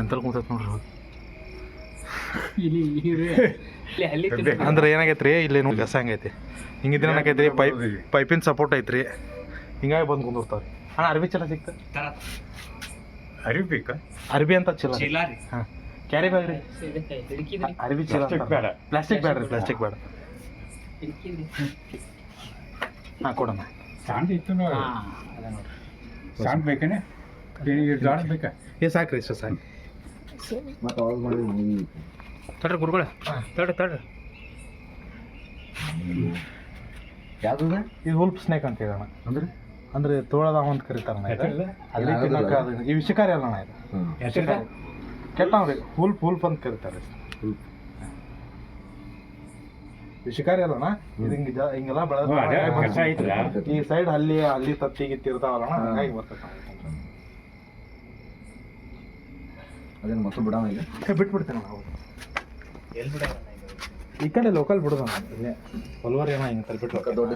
ಎಂತಲ್ಲಿ ಕುಂತೈತೆ ನೋಡ್ರಿ. ಇಲ್ಲಿ ಇಲ್ಲಿ ಅಂದ್ರೆ ಏನಾಗೈತ್ರಿ ಇಲ್ಲಿ ನೋಡಿ ಗಸ ಹಂಗೈತಿ. ಹಿಂಗಿದ್ರೆ ಏನಾಗೈತ್ರಿ ಪೈಪ್ ಪೈಪಿನ ಸಪೋರ್ಟ್ ಐತ್ರಿ. ಹಿಂಗಾಗಿ ಬಂದು ಕುಂದಿರ್ತಾವ್ರಿ. ಅಣ್ಣ ಅರ್ಬಿ ಚಲ ಸಿಕ್ತ ಅರಿಬೇಕಾ ಅರ್ಬಿ ಅಂತ ಚಲ ರೀ. ಹಾಂ. ಕ್ಯಾರಿ ಬ್ಯಾಗ್ ರೀ. ಅರ್ಬಿ ಚೀಲ ಬೇಡ. ಪ್ಲಾಸ್ಟಿಕ್ ಬೇಡ ರೀ ಪ್ಲಾಸ್ಟಿಕ್ ಬೇಡ ಹಾ ಹಾಂ ಕೊಡೋಣ ಸಾಂಡ್ ಇತ್ತು ನೋಡಿ. ಅದ ನೋಡ್ರಿ ಸಾಂಡ್ ಬೇಕೇನೆ? ಜಾಡ ಬೇಕಾ? ಏ ಸಾಕ್ರಿ ಇಷ್ಟ ಸಾಕು. ಮತ್ತೆ ಅವಾಗ ಮಾಡಿ ತಡ್ರಿ ಗುರುಗಳ. ತಡ್ರಿ ತಡ್ರಿ. ಯಾವುದು ಇದು ಹುಲ್ಪ್ ಸ್ನೇಕ್ ಅಂತ ಹೇಳೋಣ. ಅಂದ್ರೆ? ಅಂದ್ರೆ ತೋಳದ ಅಂತ ಕರೀತಾರಣ್ಣ ಇದು. ಅಲ್ಲಿ ತಿನ್ನಕ ಅದು ಈ ವಿಷಕಾರಿ ಅಲ್ಲ ಅಣ್ಣ ಇದು ಕೆಟ್ಟ ಹುಲ್ಪ್ ಹುಲ್ಪ್ ಅಂತ ಕರೀತಾರೆ. ವಿಷಕಾರಿ ಅಲ್ಲಣ್ಣ ಇದು ಹಿಂಗ ಹಿಂಗೆಲ್ಲ ಬೆಳೆದ ಈ ಸೈಡ್ ಅಲ್ಲಿ ಅಲ್ಲಿ ತತ್ತಿ ಗಿತ್ತಿ ಇರ್ತಾವಲ್ಲ ಹಂಗಾಗಿ ಬರ್ತೈತೆ ಅದೇನು ಮೊಸರು ಬಿಡೋಣ ಇಲ್ಲ? ಏ, ಬಿಟ್ಬಿಡ್ತೇನೆ ನಾವು ಎಲ್ಲಿ ಬಿಡ ಈ ಕಡೆ ಲೋಕಲ್ ಬಿಡೋಣ ಇಲ್ಲೇ. ಹೊಲ್ವಾರ್ ಏನೋ ಹಿಂಗೆ ತಲುಪಿಟ್ಟು ದೊಡ್ಡ